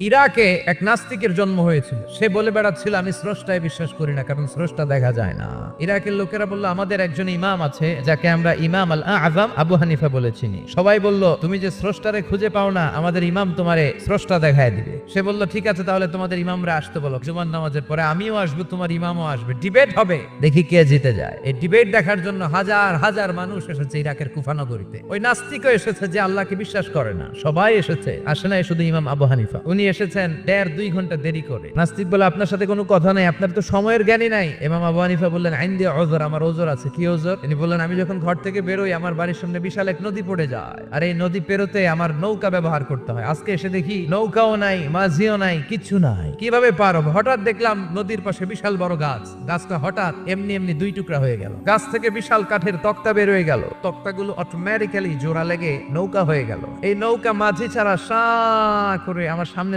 ইরাকে এক নাস্তিকের জন্ম হয়েছিল। সে বলে বেড়াচ্ছিল, আমি স্রষ্টায় বিশ্বাস করি না, কারণ স্রষ্টা দেখা যায় না। ইরাকের লোকেরা বলল, আমাদের একজন ইমাম আছে, যাকে আমরা ইমাম আল আজম আবু হানিফা বলে চিনি। সবাই বলল, তুমি যে স্রষ্টারে খুঁজে পাও না, আমাদের ইমাম তোমারে স্রষ্টা দেখায় দিবে। সে বলল, ঠিক আছে, তাহলে তোমাদের ইমামরা আসতে বলো। জুমান নামাজের পরে আমিও আসব, তোমার ইমামও আসবে। ডিবেট হবে। দেখি কে জিতে যায়। এই ডিবেট দেখার জন্য হাজার হাজার মানুষ এসেছে ইরাকের কুফানগরীতে। ওই নাস্তিকও এসেছে যে আল্লাহকে বিশ্বাস করে না। সবাই এসেছে। আসে নাই শুধু ইমাম আবু হানিফা। উনি এসেছেন, দেড় দুই ঘণ্টা দেরি করে। নাস্তিক বলে, আপনার সাথে কোনো কথা নাই, আপনার তো সময়ের জ্ঞানই নাই। ইমাম আবু হানিফা বললেন, আইন দিয়ে অজর আমার ওজর আছে। কি ওজর? তিনি বললেন, আমি যখন ঘর থেকে বেরোই, আমার বাড়ির সামনে বিশাল এক নদী পড়ে যায়। আর এই নদী পেরোতে আমার নৌকা ব্যবহার করতে হয়। আজকে এসে দেখি, নৌকাও নাই, মাঝিও নাই, কিচ্ছু নাই। কীভাবে পার হব? হঠাৎ দেখলাম নদীর পাশে বিশাল বড় গাছ। গাছটা হঠাৎ এমনি এমনি দুই টুকরা হয়ে গেল। গাছ থেকে বিশাল কাঠের তক্তা বের হয়ে গেল। তক্তাগুলো অটোমেটিক্যালি জোড়া লেগে নৌকা হয়ে গেল। এই নৌকা মাঝি ছাড়া সা করে আমার সামনে